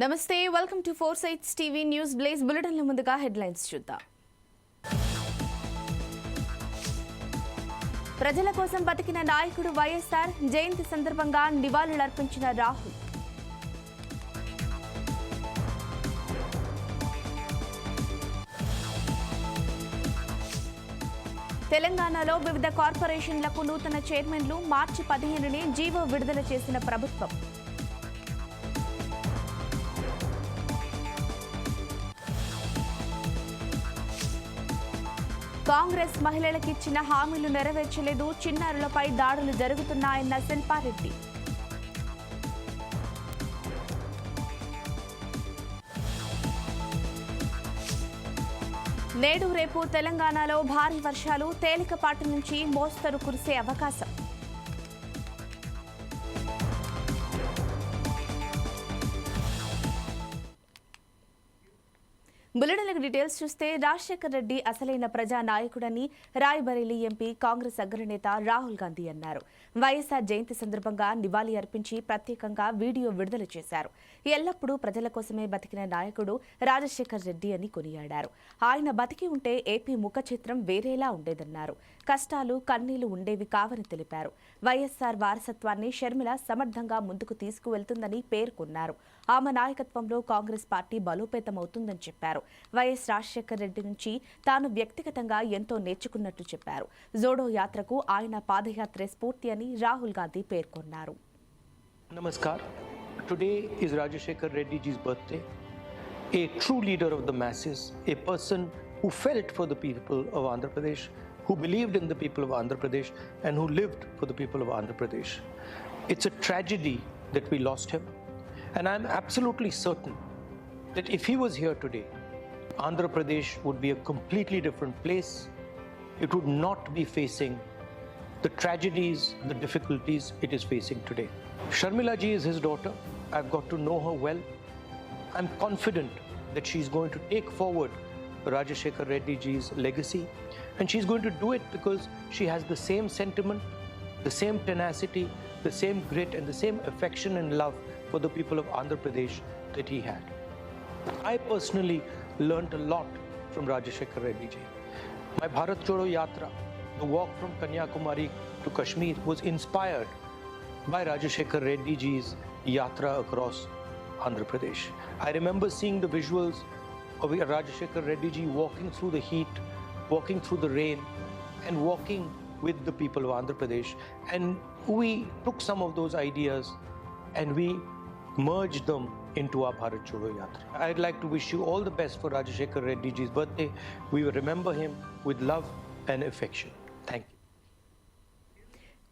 నమస్తే welcome to four sites TV news blaze బులెటిన్ల ముందుగా హెడ్లైన్స్ చూద్దాం. ప్రజల కోసం బతికిన నాయకుడు వైఎస్ఆర్ జయంతి సందర్భంగా నివాళులర్పించిన రాహుల్. తెలంగాణలో వివిధ కార్పొరేషన్లకు నూతన చైర్మన్లు మార్చి పదిహేనునే జీవో విడుదల చేసిన ప్రభుత్వం. కాంగ్రెస్ మహిళలకిచ్చిన హామీలు నెరవేర్చలేదు చిన్నారులపై దాడులు జరుగుతున్నాయన్న శిల్పారెడ్డి. నేడు రేపు తెలంగాణలో భారీ వర్షాలు తేలికపాటి నుంచి మోస్తరు కురిసే అవకాశం. బులెటిన్లకు డీటెయిల్స్ చూస్తే రాజశేఖర్ రెడ్డి అసలైన ప్రజా నాయకుడని రాయ్బరేలీ ఎంపీ కాంగ్రెస్ అగ్రనేత రాహుల్ గాంధీ అన్నారు. వైఎస్ఆర్ జయంతి సందర్భంగా నివాళి అర్పించి ప్రత్యేకంగా వీడియో విడుదల చేశారు. ఎల్లప్పుడూ ప్రజల కోసమే బతికిన నాయకుడు రాజశేఖర్ రెడ్డి అని కొనియాడారు. ఆయన బతికి ఉంటే ఏపీ ముఖ చిత్రం వేరేలా ఉండేదన్నారు. కష్టాలు కన్నీళ్ళు ఉండేవి కావని తెలిపారు. వైఎస్ఆర్ వారసత్వాన్ని షర్మిల సమర్థంగా ముందుకు తీసుకువెళ్తుందని పేర్కొన్నారు. ఆమె నాయకత్వంలో కాంగ్రెస్ పార్టీ బలోపేతమవుతుందని చెప్పారు. వైఎస్ రాజశేఖర్ రెడ్డి నుంచి తాను వ్యక్తిగతంగా ఎంతో నేర్చుకున్నట్టు చెప్పారు. జోడో యాత్రకు ఆయన పాదయాత్రే స్ఫూర్తి అని రాహుల్ గాంధీ పేర్కొన్నారు Namaskar. Today is Rajashekar Reddy ji's birthday. A true leader of the masses, a person who felt for the people of Andhra Pradesh, who believed in the people of Andhra Pradesh, and who lived for the people of Andhra Pradesh. It's a tragedy that we lost him, and I'm absolutely certain that if he was here today, Andhra Pradesh would be a completely different place. It would not be facing the tragedies, the difficulties it is facing today. Sharmila ji is his daughter. I've got to know her well. I'm confident that she's going to take forward Rajashekar Reddy ji's legacy and she's going to do it because she has the same sentiment, the same tenacity, the same grit and the same affection and love for the people of Andhra Pradesh that he had. I personally learned a lot from Rajashekar Reddy ji. My Bharat Jodo Yatra, the walk from Kanyakumari to Kashmir, was inspired by Rajashekar Reddy ji's yatra across Andhra Pradesh. I remember seeing the visuals of Rajashekar Reddy ji walking through the heat, walking through the rain, and walking with the people of Andhra Pradesh. And we took some of those ideas and we merged them into our Bharat Jodo Yatra. I'd like to wish you all the best for Rajashekar Reddy ji's birthday. We will remember him with love and affection.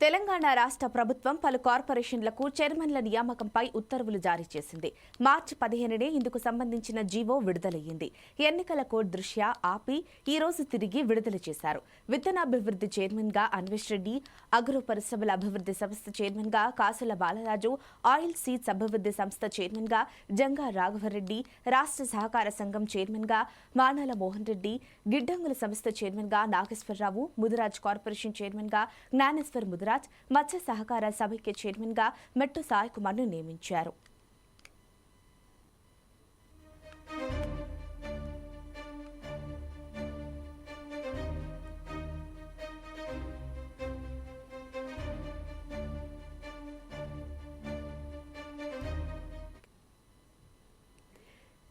Telangana రాష్ట్ర ప్రభుత్వం పలు కార్పొరేషన్లకు చైర్మన్ల నియామకంపై ఉత్తర్వులు జారీ చేసింది. మార్చి పదిహేనునే ఇందుకు సంబంధించిన GO విడుదలయ్యింది. ఎన్నికల code దృష్ట్యా ఆపి ఈ రోజు తిరిగి విడుదల చేశారు. విత్తనాభివృద్ధి చైర్మన్గా అన్వేష్ రెడ్డి అగ్రో పరిశ్రమల అభివృద్ధి సంస్థ చైర్మన్గా కాసుల బాలరాజు ఆయిల్ సీడ్స్ అభివృద్ధి సంస్థ చైర్మన్గా జంగా రాఘవరెడ్డి రాష్ట్ర సహకార సంఘం చైర్మన్గా మానాల మోహన్ రెడ్డి గిడ్డంగుల సంస్థ చైర్మన్గా నాగేశ్వరరావు ముదిరాజ్ కార్పొరేషన్ చైర్మన్గా జ్ఞానేశ్వర్ ముదిరాజ్ మత్స్య సహకార సమైక్య చైర్మన్గా మెట్టు సాయ్ కుమార్ను నియమించారు.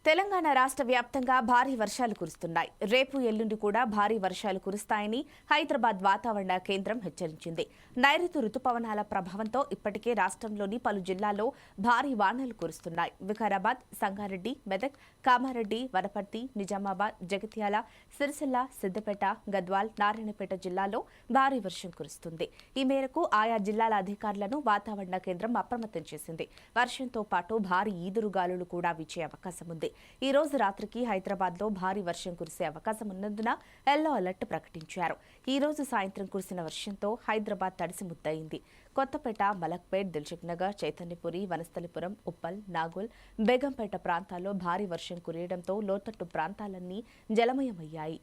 తెలంగాణ రాష్ట్ర వ్యాప్తంగా భారీ వర్షాలు కురుస్తున్నాయి. రేపు ఎల్లుండి కూడా భారీ వర్షాలు కురుస్తాయని హైదరాబాద్ వాతావరణ కేంద్రం హెచ్చరించింది. నైరుతి రుతుపవనాల ప్రభావంతో ఇప్పటికే రాష్ట్రంలోని పలు జిల్లాల్లో భారీ వానలు కురుస్తున్నాయి. వికారాబాద్ సంగారెడ్డి మెదక్ కామారెడ్డి వనపర్తి నిజామాబాద్ జగిత్యాల సిరిసిల్ల సిద్దపేట గద్వాల్ నారాయణపేట జిల్లాల్లో భారీ వర్షం కురుస్తుంది. ఈ మేరకు ఆయా జిల్లాల అధికారులను వాతావరణ కేంద్రం అప్రమత్తం చేసింది. వర్షంతో పాటు భారీ ఈదురుగాలులు కూడా వీచే అవకాశం ఉంది. ఈ రోజు రాత్రికి హైదరాబాద్లో భారీ వర్షం కురిసే అవకాశం ఉన్నందున ఎల్లో అలర్ట్ ప్రకటించారు. ఈ రోజు సాయంత్రం కురిసిన వర్షంతో హైదరాబాద్ తడిసి ముద్దయింది. కొత్తపేట మలక్పేట్ దిల్సుఖ్ నగర్ చైతన్యపురి వనస్థలిపురం ఉప్పల్ నాగోల్ బేగంపేట ప్రాంతాల్లో భారీ వర్షం కురియడంతో లోతట్టు ప్రాంతాలన్నీ జలమయమయ్యాయి.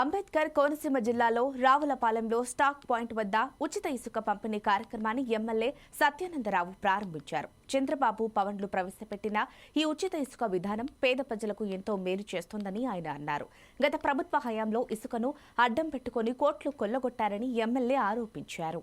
అంబేద్కర్ కోనసీమ జిల్లాలో రావులపాలెంలో స్టాక్ పాయింట్ వద్ద ఉచిత ఇసుక పంపిణీ కార్యక్రమాన్ని ఎమ్మెల్యే సత్యానందరావు ప్రారంభించారు. చంద్రబాబు పవన్లు ప్రవేశపెట్టిన ఈ ఉచిత ఇసుక విధానం పేద ప్రజలకు ఎంతో మేలు చేస్తోందని ఆయన అన్నారు. గత ప్రభుత్వ హయాంలో ఇసుకను అడ్డం పెట్టుకుని కోట్లు కొల్లగొట్టారని ఎమ్మెల్యే ఆరోపించారు.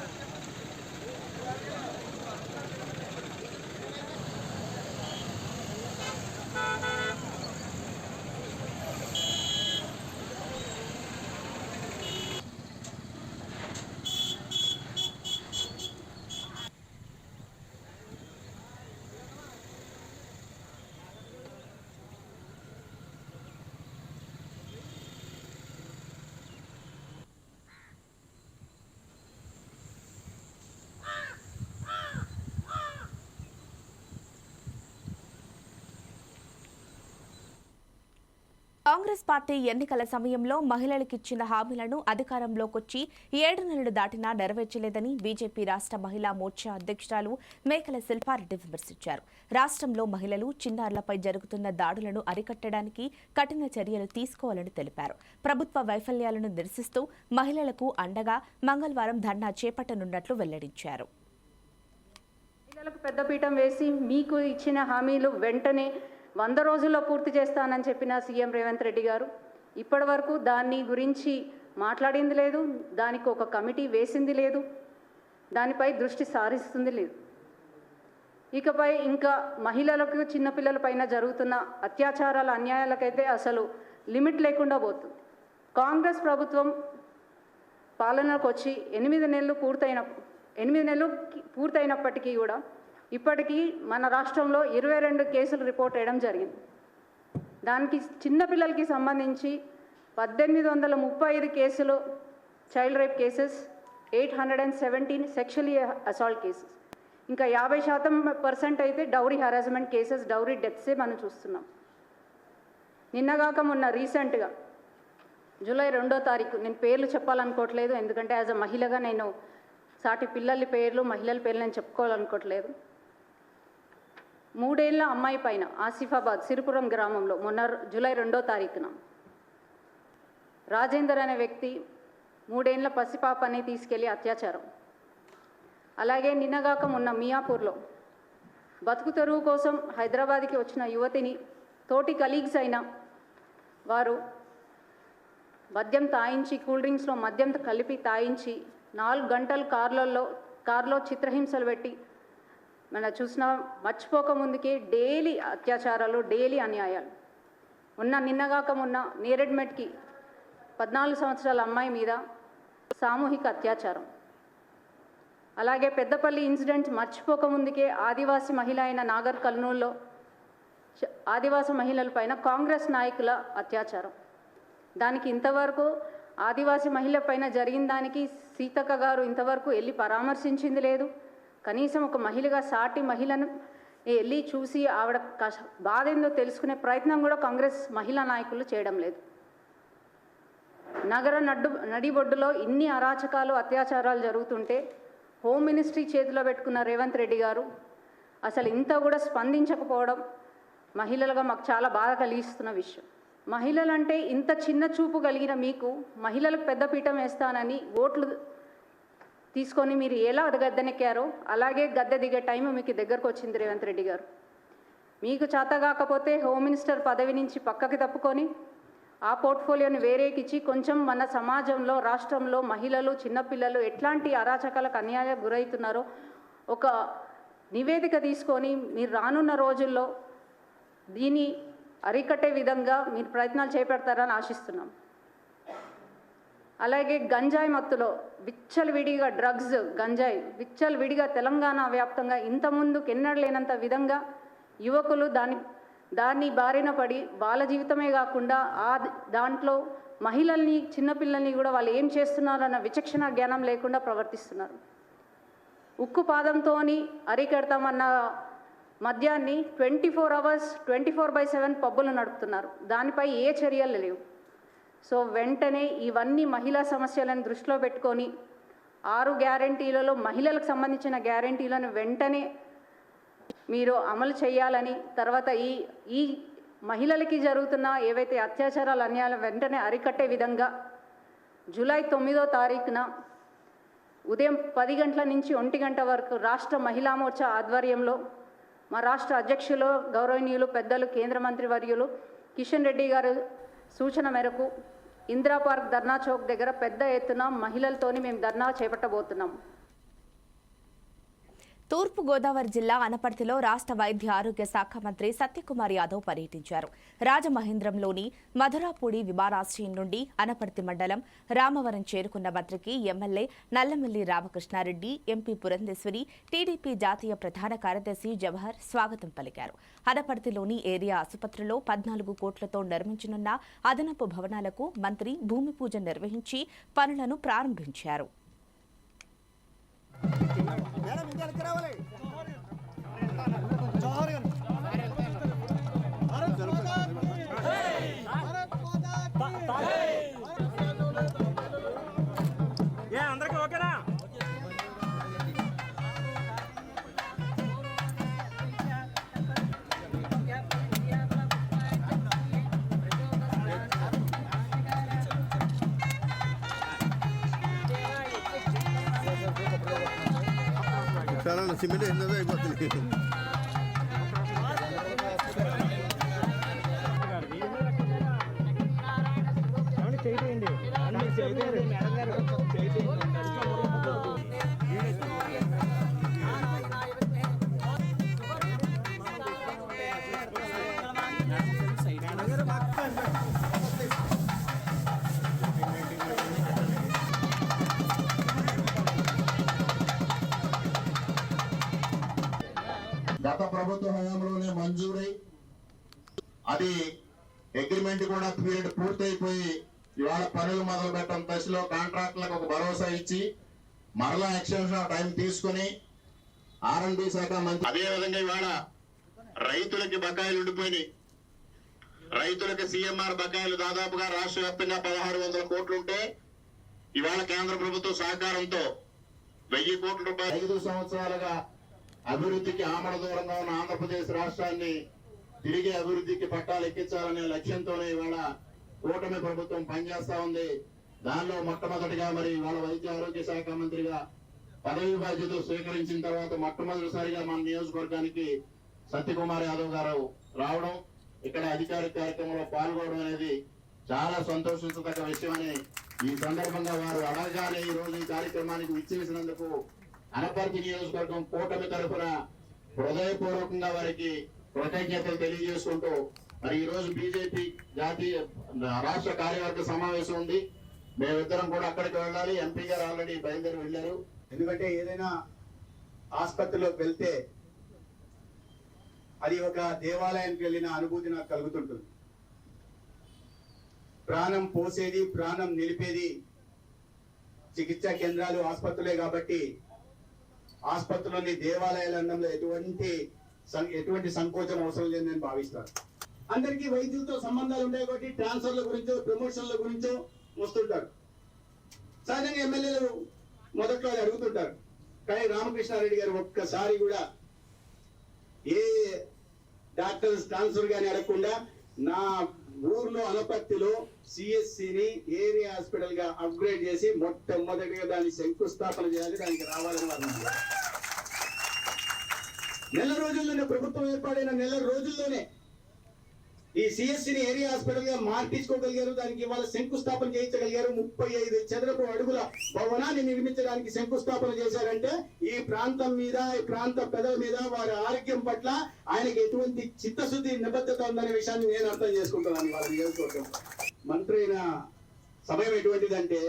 కాంగ్రెస్ పార్టీ ఎన్నికల సమయంలో మహిళలకిచ్చిన హామీలను అధికారంలోకొచ్చి ఏడు నెలలు దాటినా నెరవేర్చలేదని బీజేపీ రాష్ట్ర మహిళా మోర్చా అధ్యక్షురాలు మేకల శిల్పారెడ్డి విమర్శించారు. రాష్ట్రంలో మహిళలు చిన్నారులపై జరుగుతున్న దాడులను అరికట్టడానికి కఠిన చర్యలు తీసుకోవాలని తెలిపారు. ప్రభుత్వ వైఫల్యాలను నిరసిస్తూ మహిళలకు అండగా మంగళవారం ధర్నా చేపట్టనున్నట్లు వెల్లడించారు. మహిళలకు పెద్దపీఠం వేసి మీకు ఇచ్చిన హామీలు వెంటనే వంద రోజుల్లో పూర్తి చేస్తానని చెప్పిన సీఎం రేవంత్ రెడ్డి గారు ఇప్పటి వరకు దాన్ని గురించి మాట్లాడింది లేదు దానికి ఒక కమిటీ వేసింది లేదు దానిపై దృష్టి సారిస్తుంది లేదు. ఇకపై ఇంకా మహిళలకు చిన్నపిల్లల పైన జరుగుతున్న అత్యాచారాల అన్యాయాలకైతే అసలు లిమిట్ లేకుండా పోతుంది. కాంగ్రెస్ ప్రభుత్వం పాలనకు వచ్చి ఎనిమిది నెలలు పూర్తయిన ఎనిమిది నెలలు పూర్తయినప్పటికీ కూడా ఇప్పటికీ మన రాష్ట్రంలో ఇరవై రెండు కేసులు రిపోర్ట్ చేయడం జరిగింది. దానికి చిన్నపిల్లలకి సంబంధించి పద్దెనిమిది వందల ముప్పై ఐదు కేసులు child rape cases eight hundred and seventeen sexually assault cases. ఇంకా యాభై శాతం పర్సెంట్ అయితే డౌరీ హెరాస్మెంట్ కేసెస్ డౌరీ డెత్సే మనం చూస్తున్నాం. నిన్నగాక మొన్న రీసెంట్గా జూలై రెండో తారీఖు నేను పేర్లు చెప్పాలనుకోవట్లేదు ఎందుకంటే యాజ్ అ మహిళగా నేను సాటి పిల్లల పేర్లు మహిళల పేర్లు నేను చెప్పుకోవాలనుకోవట్లేదు. మూడేళ్ళ అమ్మాయి పైన ఆసిఫాబాద్ సిరిపురం గ్రామంలో మొన్న జూలై రెండో తారీఖున. రాజేందర్ అనే వ్యక్తి మూడేళ్ళ పసిపాపని తీసుకెళ్ళి అత్యాచారం. అలాగే నిన్నగాక మొన్న మియాపూర్లో బతుకు తెరువు కోసం హైదరాబాద్కి వచ్చిన యువతిని తోటి కలీగ్స్ అయిన వారు మద్యం తాయించి కూల్ డ్రింక్స్లో మద్యం కలిపి తాయించి నాలుగు గంటలు కార్లలో కారులో చిత్రహింసలు పెట్టి మన చూసిన మర్చిపోక ముందుకే డైలీ అత్యాచారాలు డైలీ అన్యాయాలు. ఉన్న నిన్నగాక మొన్న నేరెడ్మెట్కి పద్నాలుగు సంవత్సరాల అమ్మాయి మీద సామూహిక అత్యాచారం. అలాగే పెద్దపల్లి ఇన్సిడెంట్ మర్చిపోక ముందుకే ఆదివాసీ మహిళ అయిన నాగర్ కర్నూల్లో ఆదివాసీ మహిళలపైన కాంగ్రెస్ నాయకుల అత్యాచారం. దానికి ఇంతవరకు ఆదివాసీ మహిళ పైన జరిగిన దానికి సీతక్క గారు ఇంతవరకు వెళ్ళి పరామర్శించింది లేదు. కనీసం ఒక మహిళగా సాటి మహిళను వెళ్ళి చూసి ఆవిడ కష బాధ ఏందో తెలుసుకునే ప్రయత్నం కూడా కాంగ్రెస్ మహిళా నాయకులు చేయడం లేదు. నగర నడ్డు నడిబొడ్డులో ఇన్ని అరాచకాలు అత్యాచారాలు జరుగుతుంటే హోమ్ మినిస్ట్రీ చేతిలో పెట్టుకున్న రేవంత్ రెడ్డి గారు అసలు ఇంత కూడా స్పందించకపోవడం మహిళలుగా మాకు చాలా బాధ కలిగిస్తున్న విషయం. మహిళలంటే ఇంత చిన్న చూపు కలిగిన మీకు మహిళలకు పెద్ద పీఠం వేస్తానని ఓట్లు తీసుకొని మీరు ఎలా గద్దెనెక్కారో అలాగే గద్దె దిగే టైం మీకు దగ్గరకు వచ్చింది రేవంత్ రెడ్డి గారు. మీకు చేత కాకపోతే హోమ్ మినిస్టర్ పదవి నుంచి పక్కకి తప్పుకొని ఆ పోర్ట్ఫోలియోని వేరేకిచ్చి కొంచెం మన సమాజంలో రాష్ట్రంలో మహిళలు చిన్నపిల్లలు ఎట్లాంటి అరాచకాలకు అన్యాయం గురవుతున్నారో ఒక నివేదిక తీసుకొని మీరు రానున్న రోజుల్లో దీన్ని అరికట్టే విధంగా మీరు ప్రయత్నాలు చేపడతారని ఆశిస్తున్నాం. అలాగే గంజాయి మత్తులో విచ్చలవిడిగా డ్రగ్స్ గంజాయి విచ్చలవిడిగా తెలంగాణ వ్యాప్తంగా ఇంత ముందుకు ఎన్నడూ లేనంత విధంగా యువకులు దాని దాన్ని బారిన పడి వాళ్ళ జీవితమే కాకుండా ఆ దాంట్లో మహిళల్ని చిన్నపిల్లల్ని కూడా వాళ్ళు ఏం చేస్తున్నారన్న విచక్షణ జ్ఞానం లేకుండా ప్రవర్తిస్తున్నారు. ఉక్కు పాదంతోని అరికెడతామన్న మద్యాన్ని twenty four hours twenty four by seven పబ్బులు నడుపుతున్నారు. దానిపై ఏ చర్యలు లేవు. సో వెంటనే ఇవన్నీ మహిళా సమస్యలను దృష్టిలో పెట్టుకొని ఆరు గ్యారంటీలలో మహిళలకు సంబంధించిన గ్యారంటీలను వెంటనే మీరు అమలు చేయాలని తర్వాత ఈ ఈ మహిళలకి జరుగుతున్న ఏవైతే అత్యాచారాలు అన్యాయాలు వెంటనే అరికట్టే విధంగా జూలై తొమ్మిదో తారీఖున ఉదయం పది గంటల నుంచి ఒంటి గంట వరకు రాష్ట్ర మహిళా మోర్చా ఆధ్వర్యంలో మా రాష్ట్ర అధ్యక్షులు గౌరవనీయులు పెద్దలు కేంద్ర మంత్రి వర్యులు కిషన్ రెడ్డి గారు సూచన మేరకు ఇందిరా పార్క్ ధర్నా చౌక్ దగ్గర పెద్ద ఎత్తున మహిళలతోని మేము ధర్నా చేపట్టబోతున్నాం. తూర్పుగోదావరి జిల్లా అనపర్తిలో రాష్ట్ర వైద్య ఆరోగ్య శాఖ మంత్రి సత్యకుమార్ యాదవ్ పర్యటించారు. రాజమహేంద్రంలోని మధురాపూడి విమానాశ్రయం నుండి అనపర్తి మండలం రామవరం చేరుకున్న మంత్రికి MLA Nallamilli Ramakrishna Reddy MP Purandeswari TDP జాతీయ ప్రధాన కార్యదర్శి జవహర్ స్వాగతం పలికారు. అనపర్తిలోని ఏరియా ఆసుపత్రిలో పద్నాలుగు కోట్లతో నిర్మించనున్న అదనపు భవనాలకు మంత్రి భూమి పూజ నిర్వహించి పనులను ప్రారంభించారు. మేడం ఇంకా వెనక్కి రావాలి జోహార్ చాలా సిమెంట్ ఎన్నదో అయిపోతుంది చేయండి మేడం గారు ప్రభుత్వ హయాంలోనే మంజూరై అది అగ్రిమెంట్ కూడా పీరియడ్ పూర్తయిపోయి ఇవాళ పనులు మొదలు పెట్టడం దశలో కాంట్రాక్టులకు ఒక భరోసా ఇచ్చి మరలా ఎక్స్టెన్షన్ టైం తీసుకుని ఆర్ఎండ్బి శాఖ మంత్రి అదే విధంగా ఇవాళ రైతులకి బకాయిలు ఉండిపోయినాయి. రైతులకు సీఎంఆర్ బకాయిలు దాదాపుగా రాష్ట్ర వ్యాప్తంగా పదహారు వందల కోట్లు ఉంటే ఇవాళ కేంద్ర ప్రభుత్వ సహకారంతో వెయ్యి కోట్ల రూపాయలు ఐదు సంవత్సరాలుగా అభివృద్ధికి ఆమడ దూరంగా ఉన్న ఆంధ్రప్రదేశ్ రాష్ట్రాన్ని తిరిగి అభివృద్ధికి పట్టాలు ఎక్కించాలనే లక్ష్యంతోనే ఇవాళ కూటమి ప్రభుత్వం పనిచేస్తా ఉంది. దానిలో మొట్టమొదటిగా మరి ఇవాళ వైద్య ఆరోగ్య శాఖ మంత్రిగా పదవి బాధ్యతలు స్వీకరించిన తర్వాత మొట్టమొదటిసారిగా మన నియోజకవర్గానికి సత్యకుమార్ యాదవ్ గారు రావడం ఇక్కడ అధికారిక కార్యక్రమంలో పాల్గొనడం అనేది చాలా సంతోషించదగ్గ విషయమని ఈ సందర్భంగా వారు అడగగానే ఈ రోజు ఈ కార్యక్రమానికి విచ్చేసినందుకు అనపర్తి నియోజకవర్గం కూటమి తరఫున హృదయపూర్వకంగా వారికి కృతజ్ఞతలు తెలియజేసుకుంటూ మరి ఈ రోజు బీజేపీ జాతీయ రాష్ట్ర కార్యవర్గ సమావేశం ఉంది. మేమిద్దరం కూడా అక్కడికి వెళ్ళాలి. ఎంపీ గారు ఆల్రెడీ బయలుదేరి వెళ్ళారు. ఎందుకంటే ఏదైనా ఆసుపత్రిలోకి వెళ్తే అది ఒక దేవాలయానికి వెళ్ళిన అనుభూతి నాకు కలుగుతుంటుంది. ప్రాణం పోసేది ప్రాణం నిలిపేది చికిత్సా కేంద్రాలు ఆసుపత్రులే కాబట్టి ఆసుపత్రులని దేవాలయాలు అనడంలో ఎటువంటి ఎటువంటి సంకోచం అవసరం లేదని నేను భావిస్తాను. అందరికీ వైద్యులతో సంబంధాలు ఉంటాయి కాబట్టి ట్రాన్స్ఫర్ల గురించో ప్రమోషన్ల గురించో వస్తుంటారు. సహజంగా ఎమ్మెల్యేలు మొదట్లో అడుగుతుంటారు. కానీ రామకృష్ణారెడ్డి గారు ఒక్కసారి కూడా ఏ డాక్టర్స్ ట్రాన్స్ఫర్ కానీ అడగకుండా నా ఊర్లో అనపత్తిలో సిఎస్సిని ఏరియా హాస్పిటల్గా అప్గ్రేడ్ చేసి మొట్టమొదటిగా దాన్ని శంకుస్థాపన చేయాలి దానికి రావాలని వారు నెల రోజుల్లోనే ప్రభుత్వం ఏర్పాడైన నెల రోజుల్లోనే ఈ సిఎస్సిని ఏరియా హాస్పిటల్గా మార్పించుకోగలిగారు. దానికి ఇవాళ శంకుస్థాపన చేయించగలిగారు. ముప్పై ఐదు చదరపు అడుగుల భవనాన్ని నిర్మించడానికి శంకుస్థాపన చేశారంటే ఈ ప్రాంతం మీద ఈ ప్రాంత పెదల మీద వారి ఆరోగ్యం పట్ల ఆయనకి ఎటువంటి చిత్తశుద్ధి నిబద్ధత ఉందనే విషయాన్ని నేను అర్థం చేసుకుంటున్నాను వారి నియోజకవర్గం మంత్రి అయిన సమయం ఎటువంటిదంటే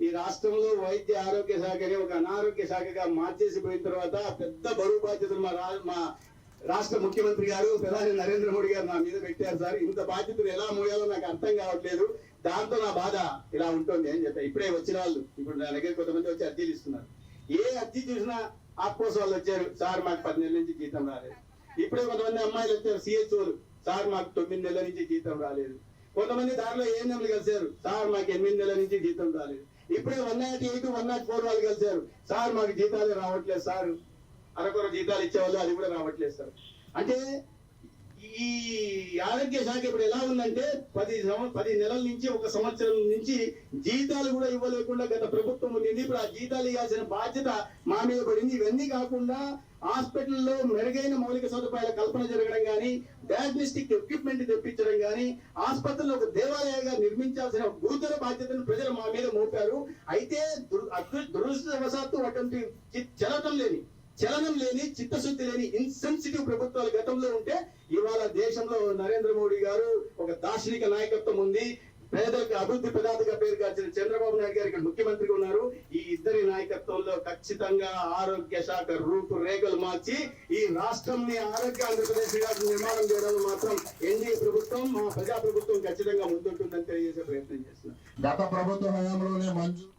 ఈ రాష్ట్రంలో వైద్య ఆరోగ్య శాఖని ఒక అనారోగ్య శాఖగా మార్చేసి పోయిన తర్వాత పెద్ద బరువు బాధ్యతలు మా రా మా రాష్ట్ర ముఖ్యమంత్రి గారు ప్రధాని నరేంద్ర మోడీ గారు నా మీద పెట్టారు సార్. ఇంత బాధ్యతలు ఎలా మోయాలో నాకు అర్థం కావట్లేదు. దాంతో నా బాధ ఇలా ఉంటుంది అని చెప్పారు ఇప్పుడే వచ్చిన వాళ్ళు ఇప్పుడు నా దగ్గర కొంతమంది వచ్చి అర్జీలు ఇస్తున్నారు. ఏ అర్జీ చూసినా ఆఫ్కోర్స్ వాళ్ళు వచ్చారు. సార్ మాకు పది నెలల నుంచి జీతం రాలేదు. ఇప్పుడే కొంతమంది అమ్మాయిలు వచ్చారు సిహెచ్ఓలు. సార్ మాకు తొమ్మిది నెలల నుంచి జీతం రాలేదు. కొంతమంది దారిలో ఏఎన్ఎంలు కలిశారు. సార్ మాకు ఎనిమిది నెలల నుంచి జీతం రాలేదు. ఇప్పుడే one nought eight one nought four వాళ్ళు కలిశారు. సార్ మాకు జీతాలు రావట్లేదు సార్. అరకొర జీతాలు ఇచ్చేవాళ్ళు అది కూడా రావట్లేదు సార్. అంటే ఈ ఆరోగ్య శాఖ ఇప్పుడు ఎలా ఉందంటే పది పది నెలల నుంచి ఒక సంవత్సరం నుంచి జీతాలు కూడా ఇవ్వలేకుండా గత ప్రభుత్వం ఉంది ఇప్పుడు ఆ జీతాలు ఇవ్వాల్సిన బాధ్యత మా మీద పడింది. ఇవన్నీ కాకుండా హాస్పిటల్లో మెరుగైన మౌలిక సదుపాయాల కల్పన జరగడం కానీ డయాగ్నోస్టిక్ ఎక్విప్మెంట్ తెప్పించడం కానీ ఆసుపత్రిలో ఒక దేవాలయంగా నిర్మించాల్సిన గురుతర బాధ్యతను ప్రజలు మా మీద మోపారు. అయితే దురదృష్టవశాత్తు అటువంటి చి- లేని చలనం లేని చిత్తశుద్ధి లేని ఇన్సెన్సిటివ్ ప్రభుత్వాలు గతంలో ఉంటే ఇవాళ దేశంలో నరేంద్ర మోడీ గారు ఒక దార్శనిక నాయకత్వం ఉంది. పేదలకు అభివృద్ధి ప్రదాతగా పేరు గాంచిన చంద్రబాబు నాయుడు గారు ఇక్కడ ముఖ్యమంత్రిగా ఉన్నారు. ఈ ఇద్దరి నాయకత్వంలో ఖచ్చితంగా ఆరోగ్య శాఖ రూపురేఖలు మార్చి ఈ రాష్ట్రంని ఆరోగ్య ఆంధ్రప్రదేశ్గా నిర్మాణం చేయడంలో మాత్రం ఎన్డీఏ ప్రభుత్వం మా ప్రజా ప్రభుత్వం ఖచ్చితంగా ముందుంటుందని తెలియజేసే ప్రయత్నం చేస్తున్నాం. గత ప్రభుత్వ హయాంలోనే మంజూరు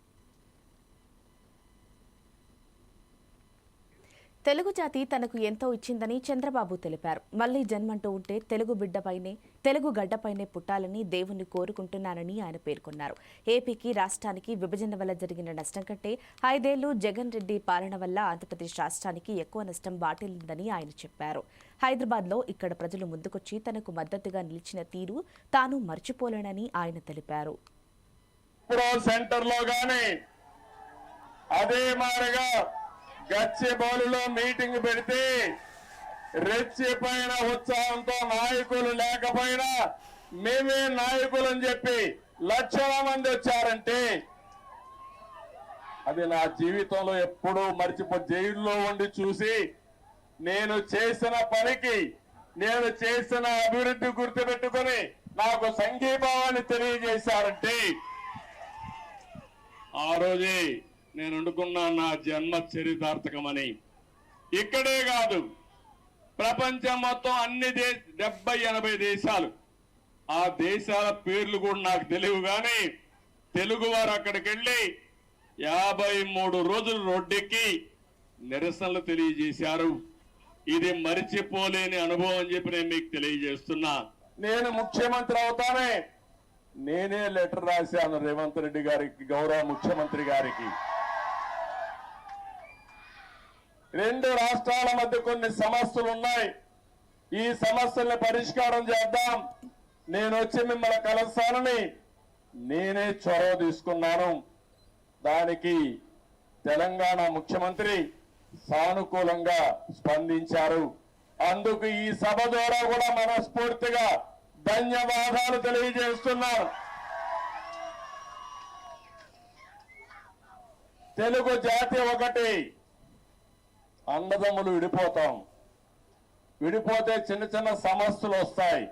తెలుగు జాతి తనకు ఎంతో ఇచ్చిందని చంద్రబాబు తెలిపారు. మళ్ళీ జన్మంటూ ఉంటే తెలుగు బిడ్డపైనే తెలుగు గడ్డపైనే పుట్టాలని దేవుణ్ణి కోరుకుంటున్నానని ఆయన పేర్కొన్నారు. ఏపీకి రాష్ట్రానికి విభజన వల్ల జరిగిన నష్టం కంటే ఐదేళ్ళు జగన్ రెడ్డి పాలన వల్ల ఆంధ్రప్రదేశ్ రాష్ట్రానికి ఎక్కువ నష్టం వాటిల్లిందని ఆయన చెప్పారు. హైదరాబాద్లో ఇక్కడ ప్రజలు ముందుకొచ్చి తనకు మద్దతుగా నిలిచిన తీరు తాను మర్చిపోలేనని ఆయన తెలిపారు. సెంటర్లో అదే మారగా గచ్చిబౌలిలో మీటింగ్ పెడితే రెచ్చిపోయిన ఉత్సాహంతో నాయకులు లేకపోయినా మేమే నాయకులు అని చెప్పి లక్షల మంది వచ్చారంటే అది నా జీవితంలో ఎప్పుడూ మర్చిపో జైల్లో ఉండి చూసి నేను చేసిన పనికి నేను చేసిన అభివృద్ధి గుర్తుపెట్టుకుని నాకు సంఘీభావాన్ని తెలియజేశారంటే ఆ రోజే నేను అనుకున్నా నా జన్మ చరితార్థకమని. ఇక్కడే కాదు ప్రపంచం మొత్తం అన్ని దేశ డెబ్బై ఎనభై దేశాలు. ఆ దేశాల పేర్లు కూడా నాకు తెలియవు కానీ తెలుగు వారు అక్కడికి వెళ్ళి యాభై మూడు రోజులు రోడ్డెక్కి నిరసనలు తెలియజేశారు. ఇది మరిచిపోలేని అనుభవం అని చెప్పి నేను మీకు తెలియజేస్తున్నా. నేను ముఖ్యమంత్రి అవుతానే నేనే లెటర్ రాశాను రేవంత్ రెడ్డి గారికి గౌరవ ముఖ్యమంత్రి గారికి. రెండు రాష్ట్రాల మధ్య కొన్ని సమస్యలు ఉన్నాయి. ఈ సమస్యల్ని పరిష్కారం చేద్దాం. నేను వచ్చి మిమ్మల్ని కలుస్తానని నేనే చొరవ తీసుకున్నాను. దానికి తెలంగాణ ముఖ్యమంత్రి సానుకూలంగా స్పందించారు. అందుకు ఈ సభ ద్వారా కూడా మనస్ఫూర్తిగా ధన్యవాదాలు తెలియజేస్తున్నారు తెలుగు జాతి ఒకటి అన్నదమ్ములు విడిపోతాం. విడిపోతే చిన్న చిన్న సమస్యలు వస్తాయి.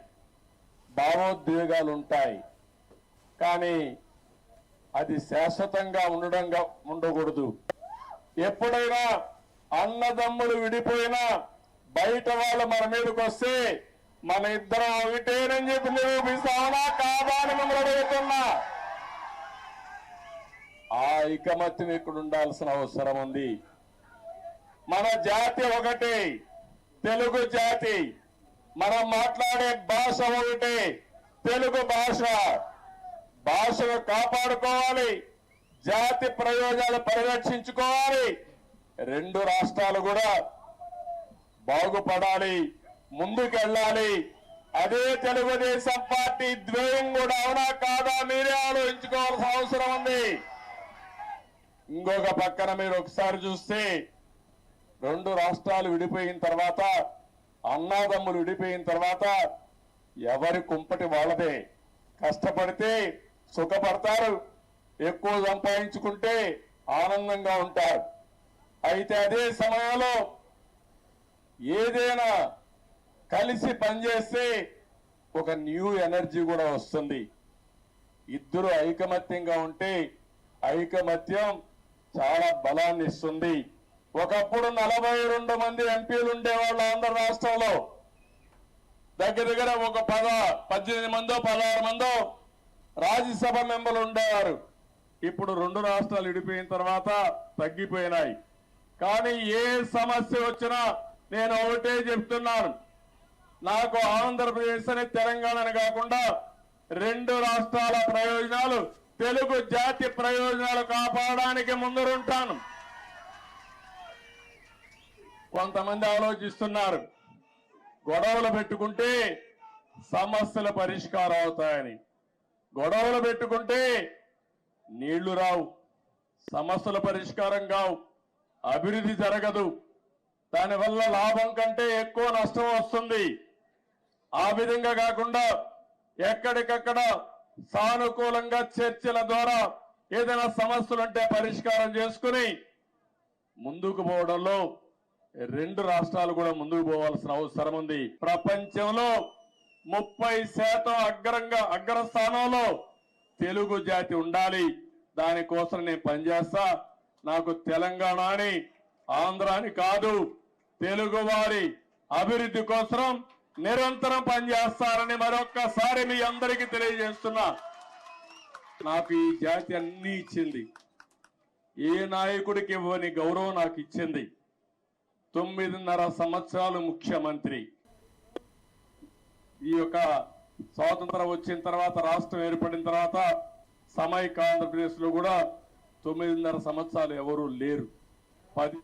భావోద్వేగాలు ఉంటాయి కానీ అది శాశ్వతంగా ఉండడంగా ఉండకూడదు. ఎప్పుడైనా అన్నదమ్ములు విడిపోయినా బయట వాళ్ళు మన మీదకి వస్తే మన ఇద్దరం ఒకటేనని చెప్పి నిరూపిస్తామనా కాదా అని మిమ్మల్ని అడుగుతున్నా. ఆ ఐకమత్యం ఇక్కడ ఉండాల్సిన అవసరం ఉంది. మన జాతి ఒకటి తెలుగు జాతి. మనం మాట్లాడే భాష ఒకటి తెలుగు భాష. భాషను కాపాడుకోవాలి జాతి ప్రయోజనాలు పరిరక్షించుకోవాలి. రెండు రాష్ట్రాలు కూడా బాగుపడాలి ముందుకెళ్ళాలి. అదే తెలుగుదేశం పార్టీ ద్వేయం కూడా అవునా కాదా మీరే ఆలోచించుకోవాల్సిన అవసరం ఉంది. ఇంకొక పక్కన మీరు ఒకసారి చూస్తే రెండు రాష్ట్రాలు విడిపోయిన తర్వాత అన్నాదమ్ములు విడిపోయిన తర్వాత ఎవరి కుంపటి వాళ్ళదే? కష్టపడితే సుఖపడతారు ఎక్కువ సంపాదించుకుంటే ఆనందంగా ఉంటారు. అయితే అదే సమయంలో ఏదైనా కలిసి పనిచేస్తే ఒక న్యూ ఎనర్జీ కూడా వస్తుంది. ఇద్దరు ఐకమత్యంగా ఉంటే ఐకమత్యం చాలా బలాన్ని ఇస్తుంది ఒకప్పుడు నలభై రెండు మంది ఎంపీలు ఉండేవాళ్ళు ఆంధ్ర రాష్ట్రంలో. దగ్గర దగ్గర ఒక పద పద్దెనిమిది మందో పదహారు మందో రాజ్యసభ మెంబర్లు ఉండేవారు. ఇప్పుడు రెండు రాష్ట్రాలు విడిపోయిన తర్వాత తగ్గిపోయినాయి. కానీ ఏ సమస్య వచ్చినా నేను ఒకటే చెప్తున్నాను. నాకు ఆంధ్రప్రదేశ్ అని తెలంగాణని కాకుండా రెండు రాష్ట్రాల ప్రయోజనాలు తెలుగు జాతి ప్రయోజనాలు కాపాడడానికి ముందరుంటాను. కొంతమంది ఆలోచిస్తున్నారు. గొడవలు పెట్టుకుంటే సమస్యలు పరిష్కారం అవుతాయని. గొడవలు పెట్టుకుంటే నీళ్ళు రావు సమస్యల పరిష్కారం కావు అభివృద్ధి జరగదు. దానివల్ల లాభం కంటే ఎక్కువ నష్టం వస్తుంది. ఆ విధంగా కాకుండా ఎక్కడికక్కడ సానుకూలంగా చర్చల ద్వారా ఏదైనా సమస్యలుంటే పరిష్కారం చేసుకుని ముందుకు పోవడంలో రెండు రాష్ట్రాలు కూడా ముందుకు పోవాల్సిన అవసరం ఉంది. ప్రపంచంలో ముప్పై శాతం అగ్రంగా అగ్రస్థానంలో తెలుగు జాతి ఉండాలి. దానికోసం నేను పనిచేస్తా. నాకు తెలంగాణ అని ఆంధ్ర అని కాదు. తెలుగు వారి అభివృద్ధి కోసం నిరంతరం పనిచేస్తారని మరొక్కసారి మీ అందరికీ తెలియజేస్తున్నా. నాకు ఈ జాతి అన్ని ఇచ్చింది. ఏ నాయకుడికి ఇవ్వని గౌరవం నాకు ఇచ్చింది. తొమ్మిదిన్నర సంవత్సరాలు ముఖ్యమంత్రి. ఈ యొక్క స్వాతంత్రం వచ్చిన తర్వాత రాష్ట్రం ఏర్పడిన తర్వాత సమైక్య ఆంధ్రప్రదేశ్లో కూడా తొమ్మిదిన్నర సంవత్సరాలు ఎవరూ లేరు. పది